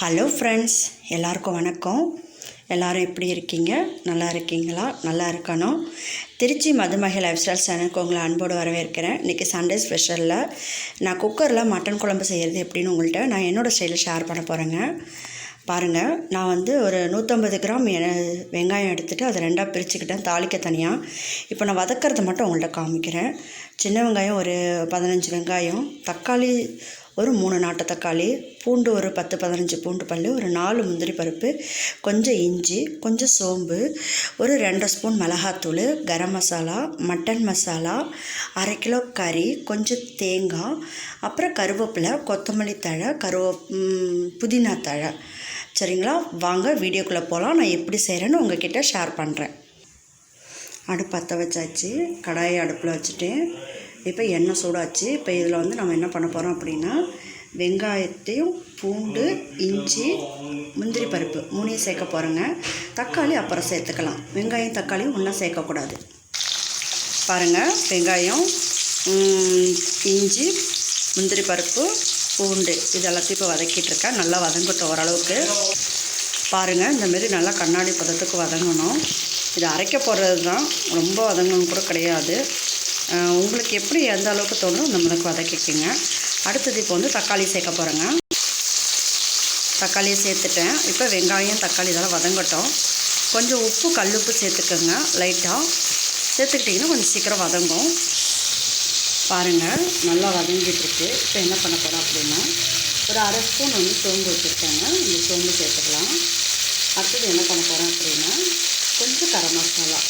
Hello friends எல்லாருக்கும் வணக்கம். எல்லாரும் எப்படி இருக்கீங்க? நல்லா இருக்கீங்களா? நல்லா இருக்கணும். திருச்சி மதுமகை லைஃப் ஸ்டைல் சேனலுக்கு உங்களை அன்போடு வரவேற்கிறேன். இன்றைக்கி சண்டே ஸ்பெஷலில் நான் குக்கரில் மட்டன் குழம்பு செய்கிறது எப்படின்னு உங்கள்கிட்ட நான் என்னோடய ஸ்டைலில் ஷேர் பண்ண போகிறேங்க பாருங்கள் நான் வந்து ஒரு நூற்றம்பது கிராம் எ- வெங்காயம் எடுத்துகிட்டு அதை ரெண்டாக பிரிச்சுக்கிட்டேன். தாளிக்க தனியாக இப்போ நான் வதக்கிறத மட்டும் உங்கள்கிட்ட காமிக்கிறேன். சின்ன வெங்காயம் ஒரு பதினஞ்சு வெங்காயம். தக்காளி ஒரு மூணு நாட்டு தக்காளி பூண்டு ஒரு பத்து பதினஞ்சு பூண்டு பல் ஒரு நாலு முந்திரி பருப்பு கொஞ்சம் இஞ்சி கொஞ்சம் சோம்பு ஒரு ரெண்டு ஸ்பூன் மிளகாத்தூள் கரம் மசாலா மட்டன் மசாலா அரை கிலோ கறி கொஞ்சம் தேங்காய் அப்புறம் கருவேப்பிலை கொத்தமல்லி தழை கருவ புதினா தழை. சரிங்களா? வாங்க வீடியோக்குள்ளே போகலாம் நான் எப்படி செய்கிறேன்னு உங்ககிட்ட ஷேர் பண்ணுறேன் அடுப்பு பற்ற வச்சாச்சு. கடாயை அடுப்பில் வச்சுட்டேன். இப்போ எண்ணெய் சூடாச்சு. இப்போ இதில் வந்து நம்ம என்ன பண்ண போகிறோம் அப்படின்னா வெங்காயத்தையும் பூண்டு இஞ்சி முந்திரி பருப்பு மூணையும் சேர்க்க போகிறோங்க தக்காளி அப்புறம் சேர்த்துக்கலாம். வெங்காயம் தக்காளியும் ஒன்றா சேர்க்கக்கூடாது. பாருங்கள் வெங்காயம் இஞ்சி முந்திரி பருப்பு பூண்டு இது எல்லாத்தையும் இப்போ வதக்கிட்டு இருக்கேன். நல்லா வதங்கட்டும் ஓரளவுக்கு. பாருங்கள் இந்தமாரி நல்லா கண்ணாடி பதத்துக்கு வதங்கணும். இது அரைக்க போடுறது தான். ரொம்ப வதங்கணும் கூட கிடையாது. உங்களுக்கு எப்படி எந்த அளவுக்கு தோணும் நம்மளுக்கு வதக்கிக்கோங்க அடுத்தது இப்போ வந்து தக்காளி சேர்க்க போகிறேங்க தக்காளியை சேர்த்துட்டேன். இப்போ வெங்காயம் தக்காளி இதெல்லாம் வதங்கட்டும். கொஞ்சம் உப்பு கல்லுப்பு சேர்த்துக்கோங்க லைட்டாக சேர்த்துக்கிட்டிங்கன்னா கொஞ்சம் சீக்கிரம் வதங்கும். பாருங்கள் நல்லா வதங்கிட்டுருக்கு இப்போ என்ன பண்ண போகிறோம் அப்படின்னா ஒரு அரை ஸ்பூன் வந்து சோம்பு வச்சுருக்கேங்க. இந்த சோம்பு சேர்த்துக்கலாம். அடுத்தது என்ன பண்ண போகிறோம் அப்படின்னா கொஞ்சம் கரம் மசாலா.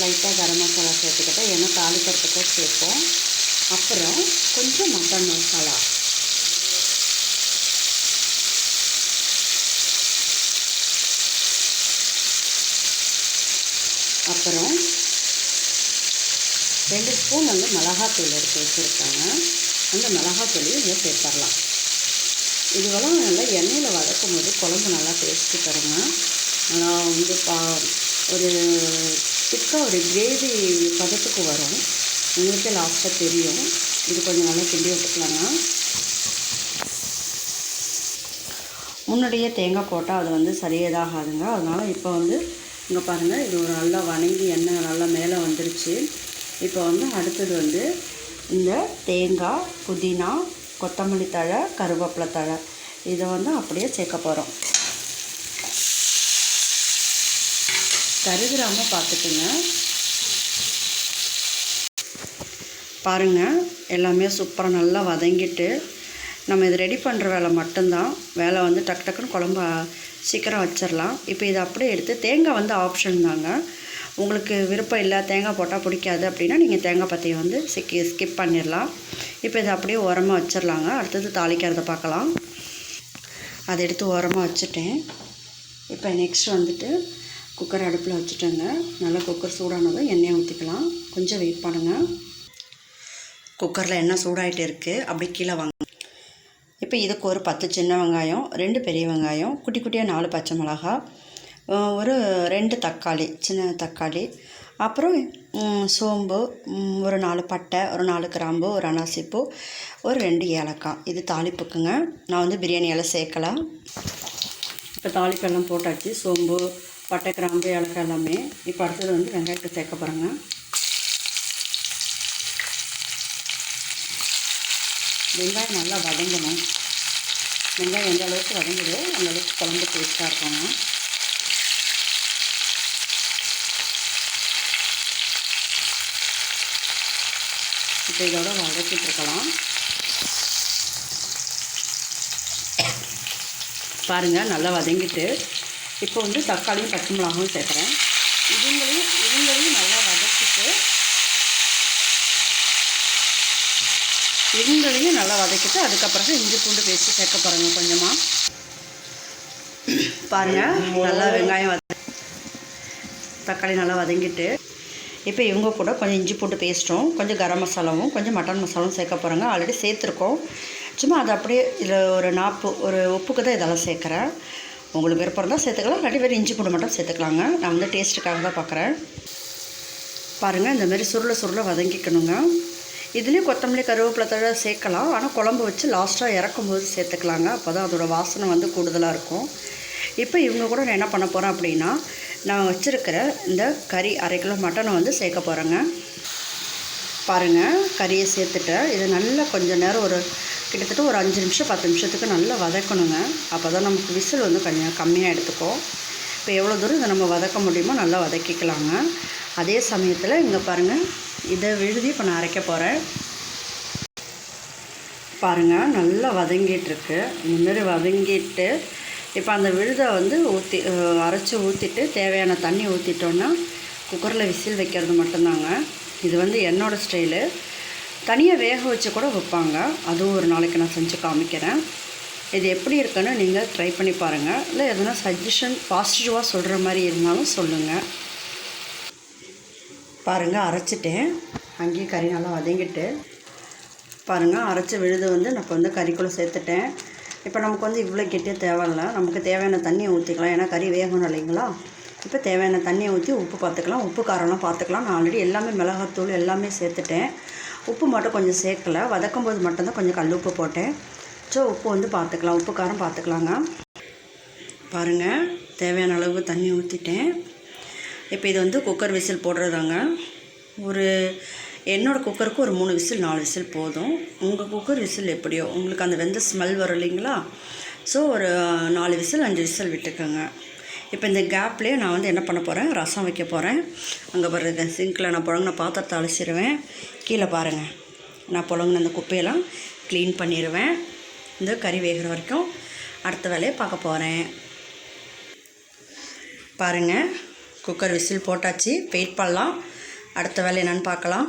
லைட்டாக கரம் மசாலா சேர்த்துக்கிட்டேன் ஏன்னா தாளிக்கிறதுக்கு சேர்ப்போம். அப்புறம் கொஞ்சம் மட்டன் மசாலா. அப்புறம் ரெண்டு ஸ்பூன் வந்து மிளகாத்தூள் எடுத்து வச்சுருக்காங்க. அந்த மிளகாத்தூளையும் இதை சேர்த்துடலாம். இதுவெல்லாம் நல்லா எண்ணெயில் வதக்கும் போது குழம்பு நல்லா டேஸ்ட்டு தருங்க. நல்லா வந்து பா ஒரு திக்காக ஒரு கிரேவி பதத்துக்கு வரும். உங்களுக்கே லாஸ்ட்டாக தெரியும். இது கொஞ்சம் நல்லா கிண்டி விட்டுக்கலாங்க முன்னாடியே தேங்காய் போட்டால் அது வந்து சரியாதாகாதுங்க. அதனால் இப்போ வந்து இங்கே பாருங்கள் இது ஒரு நல்லா வணங்கி எண்ணெய் நல்லா மேலே வந்துருச்சு. இப்போ வந்து அடுத்தது வந்து இந்த தேங்காய் புதினா கொத்தமல்லி தழை கருவேப்பிலை தழை. இதை வந்து அப்படியே சேர்க்க போகிறோம் கருகிறாமல் பார்த்துக்குங்க. பாருங்கள் எல்லாமே சூப்பராக நல்லா வதங்கிட்டு நம்ம இது ரெடி பண்ணுற வேலை மட்டும்தான். வேலை வந்து டக்கு டக்குன்னு குழம்பு சீக்கிரம் வச்சிடலாம் இப்போ இதை அப்படியே எடுத்து தேங்காய் வந்து ஆப்ஷன் தாங்க. உங்களுக்கு விருப்பம் இல்லை தேங்காய் போட்டால் பிடிக்காது அப்படின்னா நீங்கள் தேங்காய் பற்றியை வந்து சிக்கி ஸ்கிப் பண்ணிடலாம் இப்போ இதை அப்படியே ஓரமாக வச்சிடலாங்க அடுத்தது தாளிக்கிறத பார்க்கலாம். அதை எடுத்து ஓரமாக வச்சுட்டேன். இப்போ நெக்ஸ்ட் வந்துட்டு குக்கர் அடுப்பில் வச்சுட்டேங்க. நல்லா குக்கர் சூடானதும் எண்ணெயை ஊற்றிக்கலாம். கொஞ்சம் வெயிட் பண்ணுங்கள் குக்கரில் எண்ணெய் சூடாயிட்டு இருக்குது அப்படி கீழே வாங்க. இப்போ இதுக்கு ஒரு பத்து சின்ன வெங்காயம் ரெண்டு பெரிய வெங்காயம் குட்டி குட்டியாக நாலு பச்சை மிளகா ஒரு ரெண்டு தக்காளி சின்ன தக்காளி அப்புறம் சோம்பு ஒரு நாலு பட்டை ஒரு நாலு கிராம்பு ஒரு அனாசிப்பூ ஒரு ரெண்டு ஏலக்காய். இது தாளிப்புக்குங்க. நான் வந்து பிரியாணி எல்லாம் சேர்க்கலாம் இப்போ தாளிப்பெல்லாம் போட்டாச்சு. சோம்பு பட்டை கிராம்பு ஏலக்காய் எல்லாமே இப்போ அடுத்தது வந்து வெங்காயத்தை சேர்க்க போகிறேங்க வெங்காயம் நல்லா வதங்கணும். வெங்காயம் எந்த அளவுக்கு வதங்குதோ அந்த அளவுக்கு குழம்பு டேஸ்ட்டாக இருக்கணும். இப்போ இதோட வதக்கிட்டு இருக்கலாம். பாருங்கள் நல்லா வதங்கிட்டு இப்போ வந்து தக்காளியும் பச்சை மிளகாவும் சேர்க்குறேன். இவங்களையும் இவங்களையும் நல்லா வதக்கிட்டு இவங்களையும் நல்லா வதக்கிட்டு அதுக்கப்புறம் இஞ்சி பூண்டு பேஸ்ட்டு சேர்க்க போகிறேங்க கொஞ்சமாக பாருங்கள் நல்லா வெங்காயம் வத தக்காளி நல்லா வதங்கிட்டு இப்போ இவங்க கூட கொஞ்சம் இஞ்சி பூண்டு பேஸ்ட்டும் கொஞ்சம் கரம் மசாலாவும் கொஞ்சம் மட்டன் மசாலாவும் சேர்க்க போகிறாங்க ஆல்ரெடி சேர்த்துருக்கோம். சும்மா அது அப்படியே இதில் ஒரு நாற்பது ஒரு உப்புக்கு தான் இதெல்லாம் சேர்க்குறேன். உங்களுக்கு விருப்பம் இருந்தால் சேர்த்துக்கலாம். இல்லாட்டி வேறு இஞ்சி பூண்டு மட்டும் சேர்த்துக்கலாங்க. நான் வந்து டேஸ்ட்டுக்காக தான் பார்க்குறேன். பாருங்கள் இந்த மாதிரி சுருளை சுருளை வதங்கிக்கணுங்க. இதுலேயும் கொத்தமல்லி கருவேப்பிலை தழை சேர்க்கலாம். ஆனால் குழம்பு வச்சு லாஸ்ட்டாக இறக்கும்போது சேர்த்துக்கலாங்க. அப்போ தான் அதோடய வாசனை வந்து கூடுதலாக இருக்கும். இப்போ இவங்க கூட நான் என்ன பண்ண போகிறேன் அப்படின்னா நான் வச்சுருக்கிற இந்த கறி அரை கிலோ மட்டனை வந்து சேர்க்க போகிறேங்க பாருங்கள் கறியை சேர்த்துட்டு இது நல்லா கொஞ்சம் நேரம் ஒரு கிட்டத்தட்ட ஒரு அஞ்சு நிமிஷம் பத்து நிமிஷத்துக்கு நல்லா வதக்கணுங்க. அப்போ தான் நமக்கு விசில் வந்து கொஞ்சம் கம்மியாக எடுத்துக்கும். இப்போ எவ்வளோ தூரம் இதை நம்ம வதக்க முடியுமோ நல்லா வதக்கிக்கலாங்க. அதே சமயத்தில் இங்கே பாருங்கள் இதை விழுதி இப்போ நான் அரைக்க போகிறேன் பாருங்கள் நல்லா வதங்கிட்டுருக்கு இந்தமாரி வதங்கிட்டு இப்போ அந்த விழுதை வந்து ஊற்றி அரைச்சி ஊற்றிட்டு தேவையான தண்ணி ஊற்றிட்டோன்னா குக்கரில் விசில் வைக்கிறது மட்டும்தாங்க. இது வந்து என்னோடய ஸ்டைலு. தனியாக வேக வச்சு கூட வைப்பாங்க. அதுவும் ஒரு நாளைக்கு நான் செஞ்சு காமிக்கிறேன். இது எப்படி இருக்குன்னு நீங்கள் ட்ரை பண்ணி பாருங்கள் இல்லை எதுனா சஜஷன் பாசிட்டிவாக சொல்கிற மாதிரி இருந்தாலும் சொல்லுங்கள் பாருங்கள் அரைச்சிட்டேன். அங்கேயே கறி நல்லா வதங்கிட்டு. பாருங்கள் அரைச்ச விழுது வந்து நான் இப்போ வந்து கறிக்குள்ளே சேர்த்துட்டேன். இப்போ நமக்கு வந்து இவ்வளோ கெட்டியே தேவையில்ல. நமக்கு தேவையான தண்ணியை ஊற்றிக்கலாம் ஏன்னா கறி வேகணும் இல்லைங்களா? இப்போ தேவையான தண்ணியை ஊற்றி உப்பு பார்த்துக்கலாம். உப்பு காரம்லாம் பார்த்துக்கலாம். நான் ஆல்ரெடி எல்லாமே மிளகாத்தூள் எல்லாமே சேர்த்துட்டேன். உப்பு மட்டும் கொஞ்சம் சேர்க்கல. வதக்கும் போது மட்டும்தான் கொஞ்சம் கல் உப்பு போட்டேன். ஸோ உப்பு வந்து பார்த்துக்கலாம். உப்பு காரம் பார்த்துக்கலாங்க. பாருங்கள் தேவையான அளவு தண்ணி ஊற்றிட்டேன் இப்போ இது வந்து குக்கர் விசில் போடுறதாங்க. ஒரு என்னோடய குக்கருக்கு ஒரு மூணு விசில் நாலு விசில் போதும். உங்கள் குக்கர் விசில் எப்படியோ. உங்களுக்கு அந்த வெந்த ஸ்மெல் வரும் இல்லைங்களா? ஸோ ஒரு நாலு விசில் அஞ்சு விசில் விட்டுக்கோங்க. இப்போ இந்த கேப்லேயே நான் வந்து என்ன பண்ண போகிறேன் ரசம் வைக்க போகிறேன் அங்கே பாருங்க சிங்கில் நான் புழங்கின பாத்திரத்தை அழைச்சிடுவேன் கீழே பாருங்கள் நான் புழங்கின அந்த குப்பையெல்லாம் க்ளீன் பண்ணிடுவேன் இந்த கறி வேகிற வரைக்கும் அடுத்த வேலையை பார்க்க போகிறேன் பாருங்கள் குக்கர் விசில் போட்டாச்சு. வெயிட் பண்ணலாம். அடுத்த வேலை என்னென்னு பார்க்கலாம்.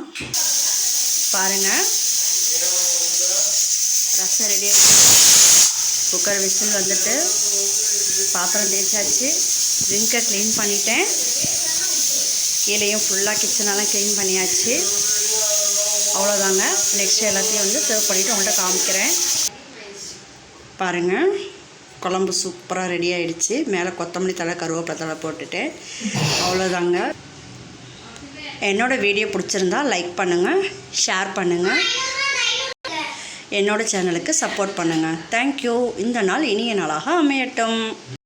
பாருங்கள் ரசம் ரெடி குக்கர் விசில் வந்துட்டு பாத்திரம் தேய்ச்சாச்சு. ட்ரிங்கை க்ளீன் பண்ணிட்டேன். கீழேயும் ஃபுல்லாக கிச்சனெல்லாம் க்ளீன் பண்ணியாச்சு. அவ்வளோதாங்க நெக்ஸ்ட் எல்லாத்தையும் வந்து சர்வ் பண்ணிவிட்டு உங்கள்கிட்ட காமிக்கிறேன். பாருங்கள் குழம்பு சூப்பராக ரெடி ஆகிடுச்சு மேலே கொத்தமல்லி தலை கருவேப்பிலை தலை போட்டுட்டேன். அவ்வளோதாங்க என்னோடய வீடியோ பிடிச்சிருந்தா லைக் பண்ணுங்கள் ஷேர் பண்ணுங்கள் என்னோடய சேனலுக்கு சப்போர்ட் பண்ணுங்கள் தேங்க்யூ இந்த நாள் இனிய நாளாக அமையட்டும்.